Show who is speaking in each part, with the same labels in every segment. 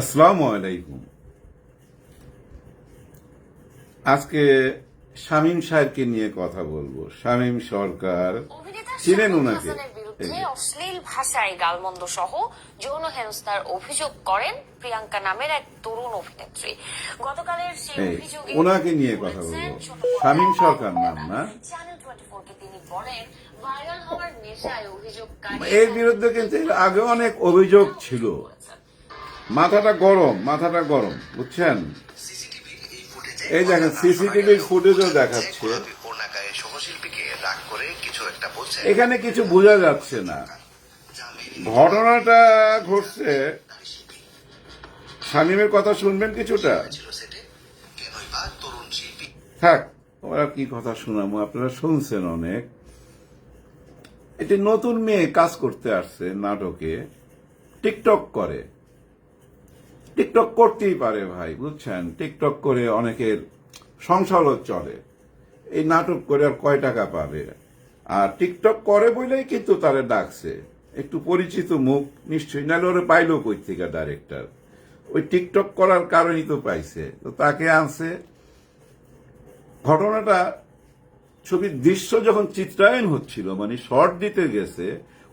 Speaker 1: আসসালামু আলাইকুম আজকে শামীম সাহেবকে নিয়ে কথা বলব শামীম সরকার চিনেন ওনাকে।
Speaker 2: অশ্লীল ভাষায় গালমন্দ সহ যৌন হেনস্থার অভিযোগ করেন প্রিয়াঙ্কা নামের এক তরুণ অভিনেত্রী গতকালের সেই অভিযোগে
Speaker 1: ওনাকে নিয়ে কথা বলব। শামীম সরকার নাম না?
Speaker 2: চ্যানেল 24 কে তিনি বলেন ভাইরাল হওয়ার নেশায় অভিযোগকারী
Speaker 1: এর বিরুদ্ধে কিন্তু এর আগে অনেক অভিযোগ ছিল মাথাটা গরম মাথাটা গরম, বুঝছেন? এই দেখেন সিসিটিভির ফুটেজও দেখাচ্ছে। এখানে কিছু বোঝা যাচ্ছে না। ঘটনাটা ঘটছে। শামীমের কথা শুনবেন কিছুটা? থাক, ওরা কি কথা শোনাবো? আপনারা শুনছেন অনেক। এটি নতুন মেয়ে কাজ করতে আসছে নাটকে, টিকটক করে। টিকটক করতেই পারে ভাই, বুঝছেন? টিকটক করে অনেকের সংসারও চলে। এই নাটক করে আর কয় টাকা পাবে? আর টিকটক করে বলেই কিন্তু তারা ডাকছে। একটু পরিচিত মুখ, নিশ্চয়ই। নাহলে ওরা পাইলো কই থেকে ডাইরেক্টর ওই টিকটক করার কারণেই তো পাইছে। তো তাকে আনছে। ঘটনাটা, ছবির দৃশ্য যখন চিত্রায়ন হচ্ছিল মানে শর্ট দিতে গেছে,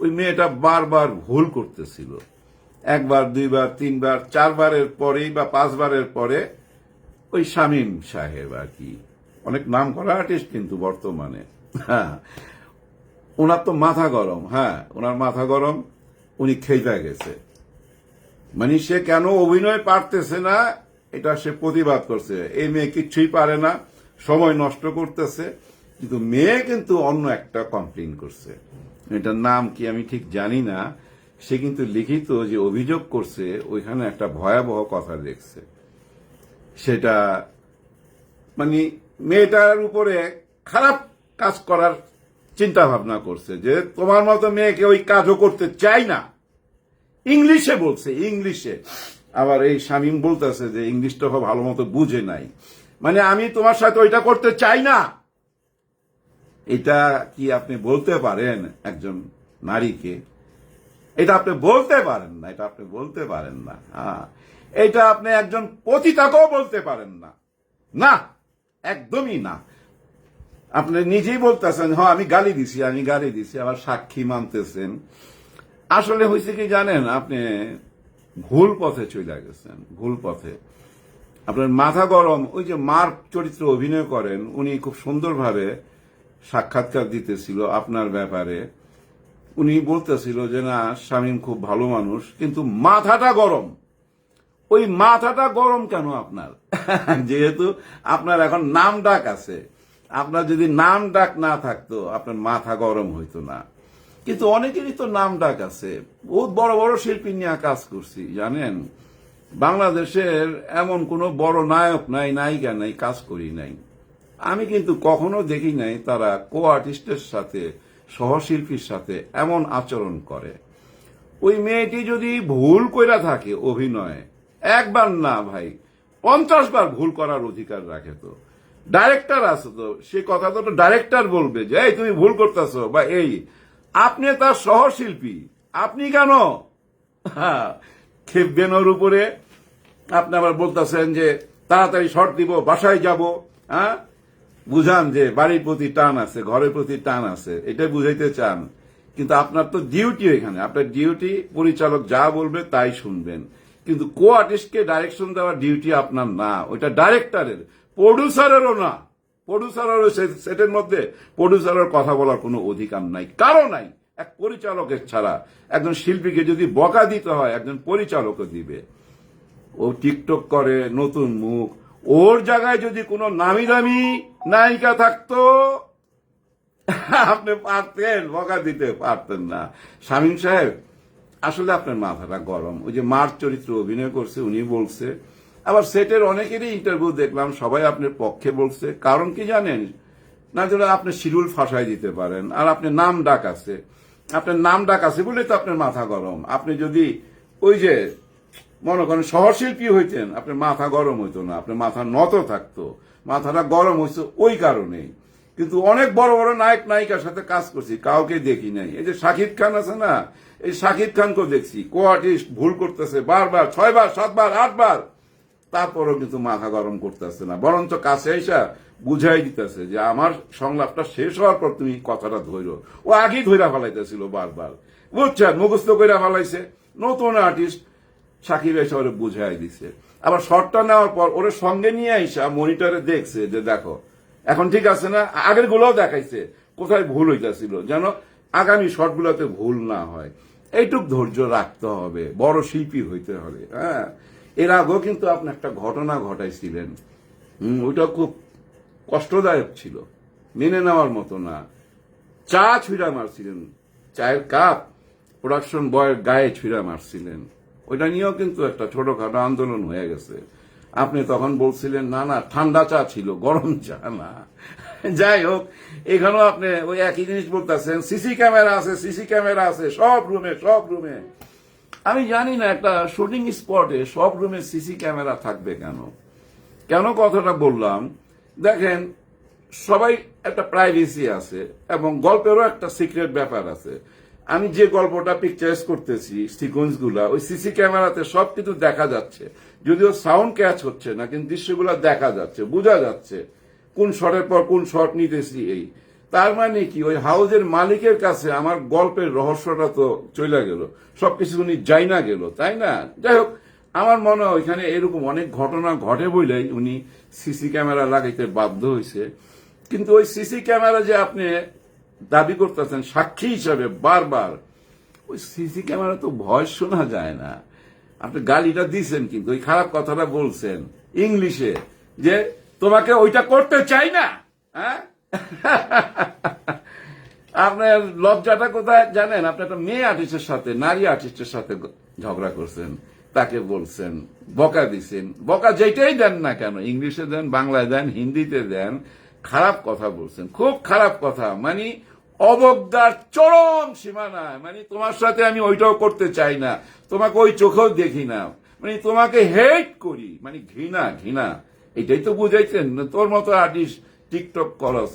Speaker 1: ওই মেয়েটা বারবার ভুল করতেছিল। একবার, দুইবার, তিনবার, চারবারের পরেই বা পাঁচবারের পরে ওই শামীম সাহেব আর কি। অনেক নাম করা আর্টিস্ট কিন্তু বর্তমানে। হ্যাঁ ওনার তো মাথা গরম হ্যাঁ ওনার মাথা গরম, উনি খেইতে গেছে। মানে সে কেন অভিনয় পারতেছে না, এটা সে প্রতিবাদ করছে। এই মেয়ে কিচ্ছুই পারে না, সময় নষ্ট করতেছে, কিন্তু মেয়ে কিন্তু অন্য একটা কমপ্লেন করছে। এটার নাম কি আমি ঠিক জানি না সে কিন্তু লিখিত যে অভিযোগ করছে, ওইখানে একটা ভয়াবহ কথা দেখছে। সেটা মানে মেয়েটার উপরে খারাপ কাজ করার চিন্তা ভাবনা করছে যে তোমার মতো মেয়েকে ওই কাজও করতে চাই না। ইংলিশে বলছে, ইংলিশে। আবার এই শামীম বলতেছে যে ইংলিশটা ভালো মতো বুঝে নাই। মানে আমি তোমার সাথে ওইটা করতে চাই না। এটা কি আপনি বলতে পারেন একজন নারীকে? এটা আপনি বলতে পারেন না, এটা আপনি বলতে পারেন না। হ্যাঁ। এটা আপনি একজন পতিতাকেও বলতে পারেন না। না, একদমই না। আপনি নিজেই বলতেছেন হ্যাঁ আমি গালি দিছি, আমি গালি দিছি, আবার সাক্ষী মানতেছেন। আসলে হয়েছে কি জানেন, আপনি ভুল পথে চলে গেছেন, ভুল পথে। আপনার মাথা গরম, ওই যে মার চরিত্র অভিনয় করেন, উনি খুব সুন্দরভাবে সাক্ষাৎকার দিতেছিল আপনার ব্যাপারে। উনি বলতেছিল যে, না, শামীম খুব ভালো মানুষ, কিন্তু মাথাটা গরম। ওই মাথাটা গরম কেন আপনার? যেহেতু আপনার এখন নাম ডাক আছে। আপনার যদি নাম ডাক না থাকতো, আপনার মাথা গরম হইতো না। কিন্তু অনেকেরই তো নাম ডাক আছে। বহুত বড় বড় শিল্পী নিয়ে কাজ করছি, জানেন? বাংলাদেশের এমন কোনো বড় নায়ক নাই, নায়িকা নাই, কাজ করি নাই। আমি কিন্তু কখনো দেখি নাই তারা কো আর্টিস্টের সাথে সহশিল্পীর সাথে এমন আচরণ করে। ওই মেয়েটি যদি ভুল কইরা থাকে অভিনয়ে একবার না ভাই পঞ্চাশ বার ভুল করার অধিকার রাখে তো। ডাইরেক্টর আছে তো সে কথা তো ডাইরেক্টর বলবে যে এই তুমি ভুল করতেছ বা এই আপনি তার সহশিল্পী আপনি কেন? হ্যাঁ, খেপবেন ওর উপরে। আপনি আবার বলতেছেন যে তাড়াতাড়ি শর্ট দিব বাসায় যাব হ্যাঁ? বুঝান যে বাড়ির প্রতি টান আছে, ঘরের প্রতি টান আছে এটা বুঝাইতে চান। কিন্তু আপনার তো ডিউটি এখানে। আপনার ডিউটি পরিচালক যা বলবে তাই শুনবেন। কিন্তু কো আর্টিস্টকে ডাইরেকশন দেওয়ার ডিউটি আপনার না। ওইটা ডাইরেক্টরের প্রডিউসারেরও না। প্রডিউসারেরও সেটের মধ্যে প্রডিউসারের কথা বলার কোনো অধিকার নাই কারও নাই। এক পরিচালকের ছাড়া। একজন শিল্পীকে যদি বকা দিতে হয়, একজন পরিচালকও দিবে। ও টিকটক করে, নতুন মুখ ওর জায়গায় যদি কোনো নামি দামি নায়িকা থাকতো, আপনি পারতেন, বকা দিতে পারতেন না। শামীম সাহেব, আসলে আপনার মাথাটা গরম। ওই যে মার চরিত্র অভিনয় করছে, উনি বলছে। আবার সেটের অনেকেরই ইন্টারভিউ দেখলাম, সবাই আপনার পক্ষে বলছে। কারণ কি জানেন? না যেন আপনি শিডিউল ফাঁসাই দিতে পারেন, আর আপনার নাম ডাক আছে। আপনার নাম ডাক আছে বলে তো আপনার মাথা গরম। আপনি যদি ওই যে মনে করেন সহশিল্পী হইতেন, আপনার মাথা গরম হইতো না, আপনার মাথা নত থাকতো, মাথাটা গরম হইতো ওই কারণে কিন্তু অনেক বড় বড় নায়ক, নায়িকার সাথে কাজ করছি, কাউকে দেখি নাই। এই যে শাকিব খান আছে না, এই শাকিব খানকেও দেখছি কো আর্টিস্ট ভুল করতেছে, বারবার, ছয়বার, সাতবার, আটবার, তারপরও কিন্তু মাথা গরম করতেছে না। বরঞ্চ কাছে এসা বুঝাই দিতেছে যে আমার সংলাপটা শেষ হওয়ার পর তুমি কথাটা ধৈর ও আগেই ধৈরা ফেলাইতেছিল বারবার। বুঝছেন? মুখস্থ কইরা ফেলাইছে। নতুন আর্টিস্ট সাকিব এসে ওরে বুঝাই দিছে। আবার শর্টটা নেওয়ার পর ওরে সঙ্গে নিয়ে আইসা মনিটরে দেখছে যে দেখো, এখন ঠিক আছে না? আগের গুলোও দেখাইছে, কোথায় ভুল হইতাছিল? যেন আগামী শর্টগুলোতে ভুল না হয়। এইটুক ধৈর্য রাখতে হবে, বড় শিল্পী হইতে হবে হ্যাঁ? এর আগেও কিন্তু আপনি একটা ঘটনা ঘটাইছিলেন। হম, ওইটা খুব কষ্টদায়ক ছিল, মেনে নেওয়ার মতো না। চা ছুঁড়া মারছিলেন, চায়ের কাপ প্রোডাকশন বয়ের গায়ে ছুঁড়া মারছিলেন। ওইটা নিয়েও কিন্তু একটা ছোটখাটো আন্দোলন হয়ে গেছে। আপনি তখন বলছিলেন, না না, ঠান্ডা চা ছিল, গরম চা না। যাই হোক, এখানেও আপনি ওই একই জিনিস বলতেছেন, সিসি ক্যামেরা আছে, সিসি ক্যামেরা আছে, সব রুমে সব রুমে। আমি জানি না, একটা শুটিং স্পটে সব রুমে সিসি ক্যামেরা থাকবে কেন? কেন কথাটা বললাম? দেখেন, সবাই একটা প্রাইভেসি আছে এবং গল্পেরও একটা সিক্রেট ব্যাপার আছে। আমি যে গল্পটা পিকচারাইজ করতেছি সিকোয়েন্সগুলা ওই সিসি ক্যামেরাতে সব কিছু দেখা যাচ্ছে। যদিও সাউন্ড ক্যাচ হচ্ছে না, কিন্তু দৃশ্যগুলা দেখা যাচ্ছে, বোঝা যাচ্ছে কোন শটের পর কোন শট নিতেছি এই। তার মানে কি, ওই হাউজের মালিকের কাছে আমার গল্পের রহস্যটা তো চলে গেল, সবকিছু উনি যাই না গেল, তাই না? যাই হোক, আমার মনে হয় ওইখানে এরকম অনেক ঘটনা ঘটে বলেই উনি সিসি ক্যামেরা লাগাইতে বাধ্য হয়েছে কিন্তু ওই সিসি ক্যামেরা যে আপনি দাবি করতেছেন সাক্ষী হিসাবে বারবার। ওই সিসি ক্যামেরা তো ভয় শোনা যায় না। আপনি গালিটা দিছেন কিন্তু, ওই খারাপ কথাটা বলছেন ইংলিশে, যে তোমাকে ওইটা করতে চাই না হ্যাঁ? আপনার লজ্জাটা কোথায় জানেন? আপনি একটা মেয়ে আর্টিস্টের সাথে, নারী আর্টিস্টের সাথে ঝগড়া করছেন, তাকে বলছেন, বকা দিছেন। বকা যেটাই দেন না কেন, ইংলিশে দেন, বাংলায় দেন, হিন্দিতে দেন, খারাপ কথা বলছেন। খুব খারাপ কথা মানে অবজ্ঞার চরম সীমানায় মানে তোমার সাথে আমি ওইটাও করতে চাই না। তোমাকে ওই চোখেও দেখি না। মানে তোমাকে হেট করি। মানে ঘৃণা ঘৃণা। এটাই তো বুঝাইছেন তোর মতো আর্টিস্ট টিকটক করস।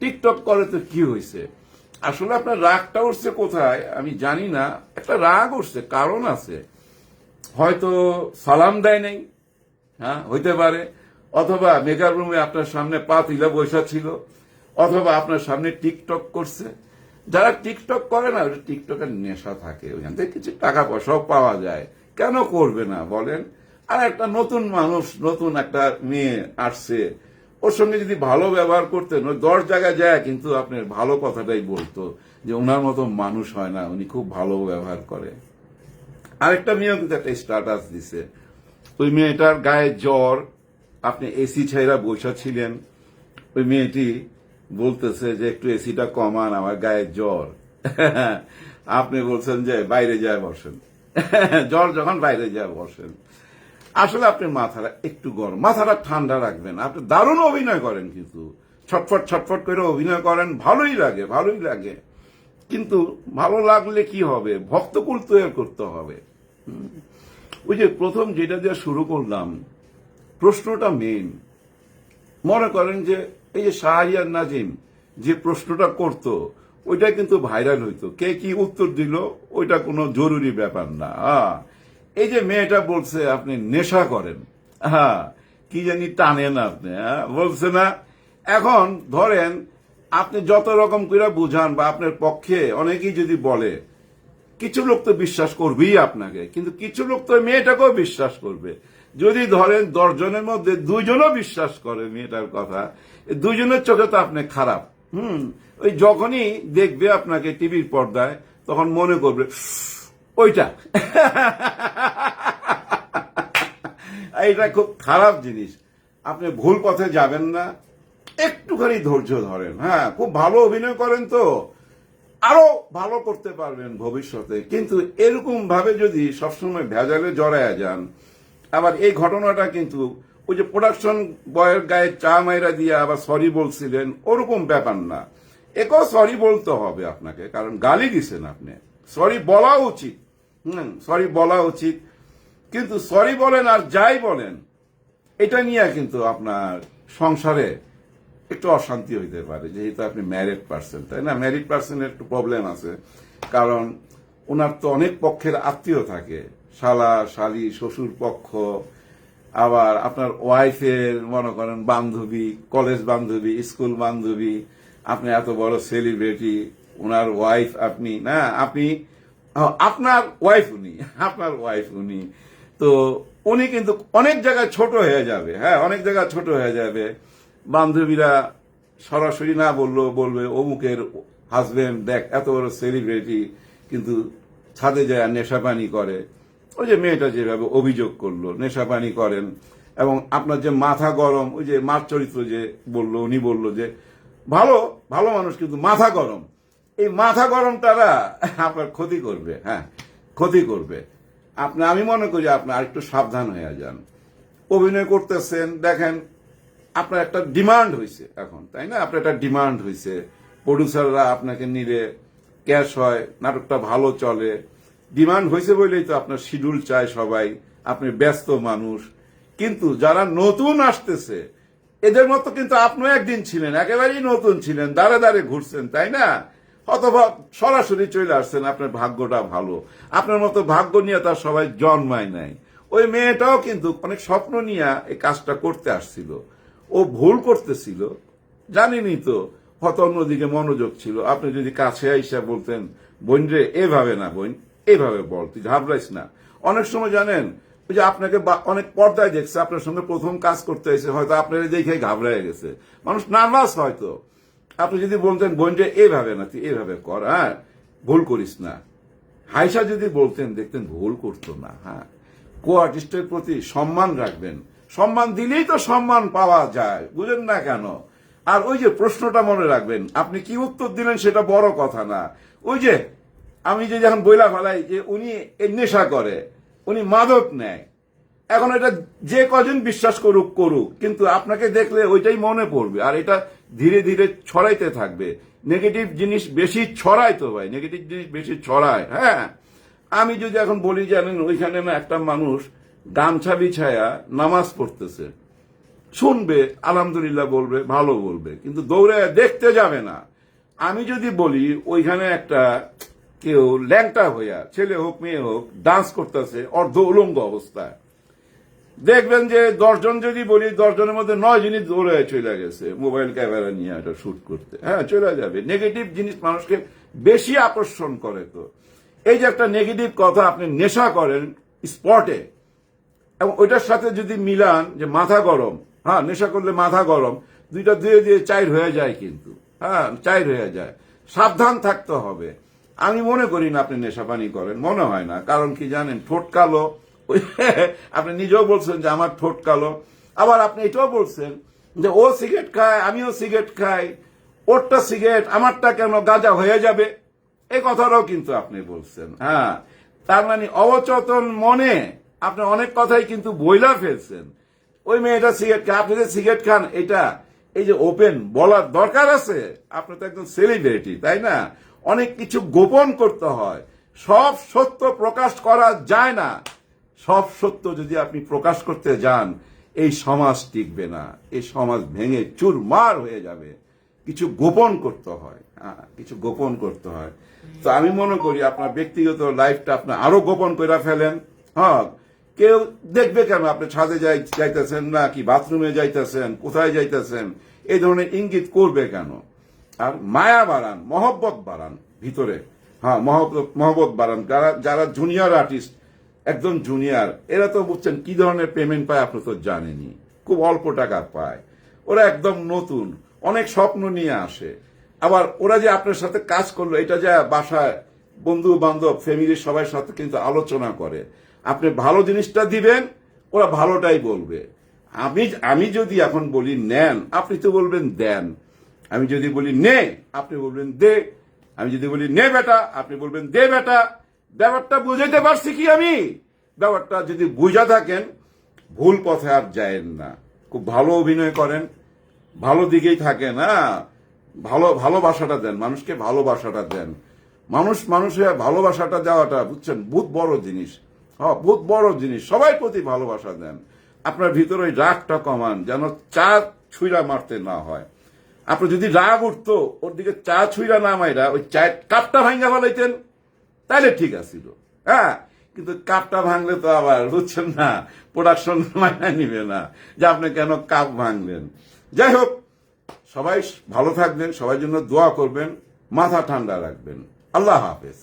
Speaker 1: টিকটক করে তো কি হয়েছে আসলে আপনার রাগটা উঠছে কোথায় আমি জানি না। একটা রাগ উঠছে, কারণ আছে। হয়তো সালাম দেয় নাই। হ্যাঁ হইতে পারে। অথবা মেগার রুমে আপনার সামনে পা তিলা বৈশা ছিল। অথবা আপনার সামনে টিকটক করছে। যারা টিকটক করে না ওটা টিকটকের নেশা থাকে। ওইখান থেকে কিছু টাকা পয়সাও পাওয়া যায়। কেন করবে না, বলেন? আর একটা নতুন মানুষ, নতুন একটা মেয়ে আসছে। ওর সঙ্গে যদি ভালো ব্যবহার করতেন ওই দশ জায়গায় যায়, কিন্তু আপনার ভালো কথাটাই বলতো যে ওনার মতো মানুষ হয় না, উনি খুব ভালো ব্যবহার করে। আরেকটা মেয়েও কিন্তু একটা স্ট্যাটাস দিছে। ওই মেয়েটার গায়ে জ্বর, আপনি এসি ছাইরা বসা ছিলেন। ওই মেয়েটি বলতেছে যে একটু এসিটা কমান, আমার গায়ে জ্বর। আপনি বলছেন যে বাইরে যায় বসেন। জ্বর যখন বাইরে যায় বসেন। আসলে আপনি মাথাটা একটু গরম, মাথাটা ঠান্ডা রাখবেন। আপনি দারুণ অভিনয় করেন কিন্তু। ছটফট ছটফট করে অভিনয় করেন, ভালোই লাগে ভালোই লাগে। কিন্তু ভালো লাগলে কি হবে? ভক্তকুল তৈরি করতে হবে। ওই যে প্রথম যেটা দিয়ে শুরু করলাম, প্রশ্নটা মেন মনে করেন যে এই যে শাহরিয়ার নাজিম যে প্রশ্নটা করত, ওইটা কিন্তু ভাইরাল হইতো। কে কি উত্তর দিল, ওইটা কোনো জরুরি ব্যাপার না। এই যে মেয়েটা বলছে, আপনি নেশা করেন। হ্যাঁ কি জানি টানেন আপনি হ্যাঁ? বলছে না। এখন ধরেন, আপনি যত রকম করে বুঝান বা আপনার পক্ষে অনেকেই যদি বলে কিছু লোক তো বিশ্বাস করবেই আপনাকে, কিন্তু কিছু লোক তো মেয়েটাকেও বিশ্বাস করবে। যদি ধরেন দশজনের মধ্যে দুইজনও বিশ্বাস করে মেয়েটার কথা দুইজনের চোখে তো আপনি খারাপ। হুম, ওই যখনই দেখবে আপনাকে টিভির পর্দায়, তখন মনে করবে ওইটা। এটা খুব খারাপ জিনিস। আপনি ভুল পথে যাবেন না। একটুখানি ধৈর্য ধরেন হ্যাঁ খুব ভালো অভিনয় করেন তো। আরও ভালো করতে পারবেন ভবিষ্যতে। কিন্তু এরকম ভাবে যদি সবসময় ভেজালে জড়ায় যান, আবার এই ঘটনাটা কিন্তু ওই যে প্রোডাকশন বয়ের গায়ে চা মাইরা দিয়ে আবার সরি বলছিলেন, ওরকম ব্যাপার না। একেও সরি বলতে হবে আপনাকে, কারণ গালি দিছেন আপনি। সরি বলা উচিত। হুম সরি বলা উচিত। কিন্তু সরি বলেন আর যাই বলেন, এটা নিয়ে কিন্তু আপনার সংসারে একটু অশান্তি হইতে পারে, যেহেতু আপনি ম্যারিড পার্সন তাই না? ম্যারিড পার্সনের একটু প্রবলেম আছে, কারণ ওনার তো অনেক পক্ষের আত্মীয় থাকে, শালা, শালি, শ্বশুর পক্ষ, আবার আপনার ওয়াইফের মনে করেন, বান্ধবী কলেজ বান্ধবী স্কুল বান্ধবী, আপনি এত বড় সেলিব্রিটি ওনার ওয়াইফ আপনি, না, আপনি আপনার ওয়াইফ উনি, আপনার ওয়াইফ উনি। তো উনি কিন্তু অনেক জায়গায় ছোট হয়ে যাবে হ্যাঁ অনেক জায়গায় ছোট হয়ে যাবে। বান্ধবীরা সরাসরি না বলল, বলবে, অমুকের হাজবেন্ড দেখ, এত বড় সেলিব্রিটি কিন্তু ছাদে যায় নেশাপানি করে। ওই যে মেয়েটা যেভাবে অভিযোগ করল, নেশাপানি করেন, এবং আপনার যে মাথা গরম, ওই যে মার চরিত্র যে বলল, উনি বলল যে, ভালো ভালো মানুষ, কিন্তু মাথা গরম। এই মাথা গরম তারা আপনার ক্ষতি করবে হ্যাঁ ক্ষতি করবে। আপনি, আমি মনে করি আপনি, আরেকটু সাবধান হয়ে যান। অভিনয় করতেছেন, দেখেন আপনার একটা ডিমান্ড হয়েছে এখন, তাই না? আপনার একটা ডিমান্ড হয়েছে প্রডিউসাররা আপনাকে নিলে ক্যাশ হয়, নাটকটা ভালো চলে। ডিমান্ড হয়েছে বলেই তো আপনার শিডিউল চায় সবাই, আপনি ব্যস্ত মানুষ। কিন্তু যারা নতুন আসতেছে, এদের মতো কিন্তু আপনিও একদিন ছিলেন, একেবারেই নতুন ছিলেন দাঁড়ে দাঁড়ে ঘুরছেন, তাই না? অথবা সরাসরি চলে আসছেন, আপনার ভাগ্যটা ভালো। আপনার মতো ভাগ্য নিয়ে তার সবাই জন্মায় নাই। ওই মেয়েটাও কিন্তু অনেক স্বপ্ন নিয়ে এই কাজটা করতে আসছিল। ও ভুল করতেছিল, জানিনি তো, হয়তো অন্যদিকে মনোযোগ ছিল। আপনি যদি কাছে আইসা বলতেন, বোন রে, এভাবে না বোন, এভাবে বল, তুই ঘাবড়াইস না। অনেক সময় জানেন, ওই যে আপনাকে অনেক পর্দায় দেখছে, আপনার সঙ্গে প্রথম কাজ করতে এসে হয়তো আপনার দেখে ঘাবড়ায় গেছে। মানুষ নার্ভাস হয়তো। আপনি যদি বলতেন, বোন রে, এভাবে না, তুই এভাবে কর হ্যাঁ ভুল করিস না। হাইসা যদি বলতেন, দেখতেন ভুল করতো না হ্যাঁ। কো আর্টিস্টের প্রতি সম্মান রাখবেন সম্মান দিলেই তো সম্মান পাওয়া যায়, বুঝেন না কেন? আর ওই যে প্রশ্নটা মনে রাখবেন, আপনি কি উত্তর দিলেন সেটা বড় কথা না। ওই যে আমি যে যখন বইলা ফেলাই যে উনি নেশা করে, উনি মাদক নেয়। এখন এটা যে কজন বিশ্বাস করুক করুক, কিন্তু আপনাকে দেখলে ওইটাই মনে পড়বে। আর এটা ধীরে ধীরে ছড়াইতে থাকবে। নেগেটিভ জিনিস বেশি ছড়ায় তো ভাই, নেগেটিভ জিনিস বেশি ছড়ায় হ্যাঁ? আমি যদি এখন বলি, জানেন, ওইখানে না একটা মানুষ গামছা বিছায়া নামাজ পড়তেছে। শুনবে, আলহামদুলিল্লাহ বলবে, ভালো বলবে। কিন্তু দৌড়ে দেখতে যাবে না। আমি যদি বলি, ওইখানে একটা কেউ ল্যাংটা হইয়া, ছেলে হোক, মেয়ে হোক, ডান্স করতেছে, অর্ধ উলঙ্গ অবস্থায়। দেখবেন যে দশজন যদি বলি, দশজনের মধ্যে নয় জিনিস দৌড়ে চলে গেছে। মোবাইল ক্যামেরা নিয়ে এটা শুট করতে। হ্যাঁ চলে যাবে। নেগেটিভ জিনিস মানুষকে বেশি আকর্ষণ করে তো। এই যে একটা নেগেটিভ কথা আপনি নেশা করেন, স্পটে এবং ওইটার সাথে যদি মিলান যে মাথা গরম হ্যাঁ নেশা করলে মাথা গরম, দুইটা দিয়ে দিয়ে চাইর হয়ে যায় কিন্তু হ্যাঁ চাইর হয়ে যায়। সাবধান থাকতে হবে। আমি মনে করি না আপনি নেশা পানি করেন, মনে হয় না। কারণ কি জানেন, ঠোঁট কালো, আপনি নিজেও বলছেন যে আমার ঠোঁট কালো। আবার আপনি এটাও বলছেন যে ও সিগারেট খায়, আমিও সিগারেট খাই, ওরটা সিগারেট, আমারটা কেন গাঁজা হয়ে যাবে? এই কথাটাও কিন্তু আপনি বলছেন হ্যাঁ। তার মানে অবচেতন মনে আপনি অনেক কথাই কিন্তু বইলা ফেলছেন। ওই মেয়েটা সিগারেট খায় আপনি যে সিগারেট খান, এটা এই যে ওপেন বলার দরকার আছে? আপনি তো একদম সেলিব্রিটি তাই না? অনেক কিছু গোপন করতে হয়। সব সত্য প্রকাশ করা যায় না। সব সত্য যদি আপনি প্রকাশ করতে যান, এই সমাজ টিকবে না। এই সমাজ ভেঙে চুরমার হয়ে যাবে। কিছু গোপন করতে হয়। হ্যাঁ কিছু গোপন করতে হয়। তো আমি মনে করি আপনার ব্যক্তিগত লাইফটা আপনি আরও গোপন করে ফেলেন। হ্যাঁ কেউ দেখবে কেন আপনি ছাদে যাই যাইতেছেন না কি বাথরুমে যাইতেছেন, কোথায় যাইতেছেন? এই ধরনের ইঙ্গিত করবে কেন? আর মায়া বাড়ান, মহব্বত বাড়ান ভিতরে। হ্যাঁ মহব্বত বাড়ান। যারা যারা জুনিয়র আর্টিস্ট একদম জুনিয়র এরা তো বুঝছেন কি ধরনের পেমেন্ট পায় আপনি তো জানেনই। খুব অল্প টাকা পায়। ওরা একদম নতুন, অনেক স্বপ্ন নিয়ে আসে। আবার ওরা যে আপনার সাথে কাজ করল, এটা যা বাসায় বন্ধু বান্ধব ফ্যামিলির সবার সাথে কিন্তু আলোচনা করে। আপনি ভালো জিনিসটা দিবেন, ওরা ভালোটাই বলবে। আমি আমি যদি এখন বলি নেন, আপনি তো বলবেন দেন। আমি যদি বলি নে, আপনি বলবেন দে। আমি যদি বলি নে বেটা, আপনি বলবেন দে বেটা। ব্যাপারটা বুঝাইতে পারছি কি আমি? ব্যাপারটা যদি বুঝা থাকেন, ভুল পথে আর যায়েন না। খুব ভালো অভিনয় করেন, ভালো দিকেই থাকেন হ্যাঁ? ভালো, ভালোবাসাটা দেন, মানুষকে ভালোবাসাটা দেন। মানুষ, মানুষের ভালোবাসাটা দেওয়াটা বুঝছেন? বহুত বড় জিনিস। বহুত বড় জিনিস। সবাই প্রতি ভালোবাসা দেন। আপনার ভিতরে ওই রাগটা কমান, যেন চা ছুঁড়া মারতে না হয়। আপনি যদি রাগ উঠতো, ওর দিকে চা ছুঁড়া না মাইরা ওই চায়ের কাপটা ভাঙ্গা ফেলাইতেন তাহলে ঠিক আছিল। হ্যাঁ কিন্তু কাপটা ভাঙলে তো আবার, বুঝছেন না প্রোডাকশন মাইনা নিবে না, যে আপনি কেন কাপ ভাঙলেন। যাই হোক, সবাই ভালো থাকবেন, সবার জন্য দোয়া করবেন, মাথা ঠান্ডা রাখবেন। আল্লাহ হাফেজ।